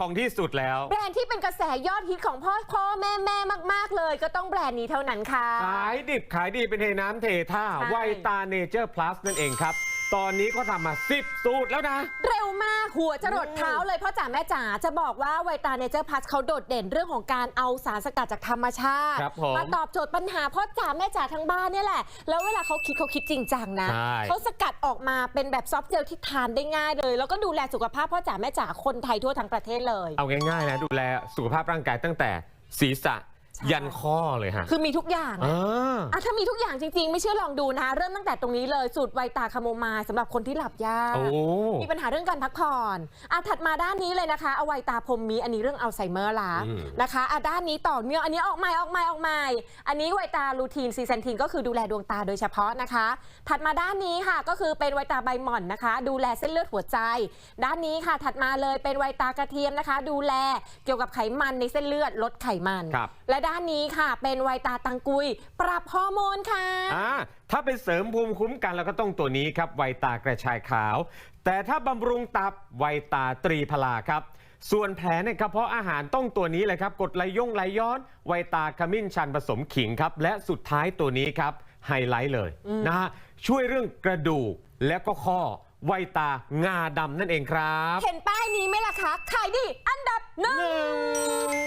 ของที่สุดแล้ว แบรนด์ที่เป็นกระแสยอดฮิตของพ่อพ่อแม่แม่มาก ๆ เลย ก็ต้องแบรนด์นี้เท่านั้นค่ะ ขายดิบขายดีเป็นเทน้ำเทท่าใช่ ไวตาเนเจอร์พลัสนั่นเองครับ ตอนนี้เขาทำมา 10 สูตรแล้วนะ เร็วมากหัวจะรดเท้าเลยพ่อจ๋าแม่จ๋าจะบอกว่าไวตาเนเจอร์พัสเขาโดดเด่นเรื่องของการเอาสารสกัดจากธรรมชาติครับผมตอบโจทย์ปัญหาพ่อจ๋าแม่จ๋าทั้งบ้านเนี่ยแหละ แล้วเวลาเขาคิดเขาคิดจริงจังนะใช่ เขาสกัดออกมาเป็นแบบซอฟต์เจลที่ทานได้ง่ายเลย แล้วก็ดูแลสุขภาพพ่อจ๋าแม่จ๋าคนไทยทั่วทั้งประเทศเลย เอาง่ายๆนะ ดูแลสุขภาพร่างกายตั้งแต่ศีรษะใช่ ยันข้อเลยฮะ คือมีทุกอย่างเออะออะถ้ามีทุกอย่างจริง ๆ ไม่เชื่อลองดูนะ เริ่มตั้งแต่ตรงนี้เลยสูตรไวตาคาโมไมล์สำหรับคนที่หลับยาก โอ้ มีปัญหาเรื่องการพักผ่อนอะถัดมาด้านนี้เลยนะคะเอาไวตาพรมมีอันนี้เรื่องอัลไซเมอร์ละอืม นะคะอะด้านนี้ต่อเนื่องอันนี้ออกใหม่ออกใหม่ออกใหม่ อันนี้ไวตาลูทีนซีเซนทีนก็คือดูแลดวงตาโดยเฉพาะนะคะ ถัดมาด้านนี้ค่ะก็คือเป็นไวตาใบหม่อนนะคะ ดูแลเส้นเลือดหัวใจ ด้านนี้ค่ะ ถัดมาเลยเป็นไวตากระเทียมนะคะ ดูแลเกี่ยวกับไขมันในเส้นเลือดลดไขมัน ครับ และด้านนี้ค่ะ เป็นไวตาตังกุย ปรับฮอร์โมนค่ะ อ่าถ้าเป็นเสริมภูมิคุ้มกันแล้วก็ต้องตัวนี้ครับ ไวตากระชายขาว แต่ถ้าบำรุงตับไวตาตรีพลาครับ ส่วนแผลในกระเพาะอาหารต้องตัวนี้เลยครับกรดไหลย่งไหลย้อน ไวตาขมิ้นชันผสมขิงครับ และสุดท้ายตัวนี้ครับไฮไลท์เลยนะฮะช่วยเรื่องกระดูกและก็ข้อไวตางาดำนั่นเองครับ เห็นป้ายนี้ไหมล่ะคะขายดีอันดับหนึ่ง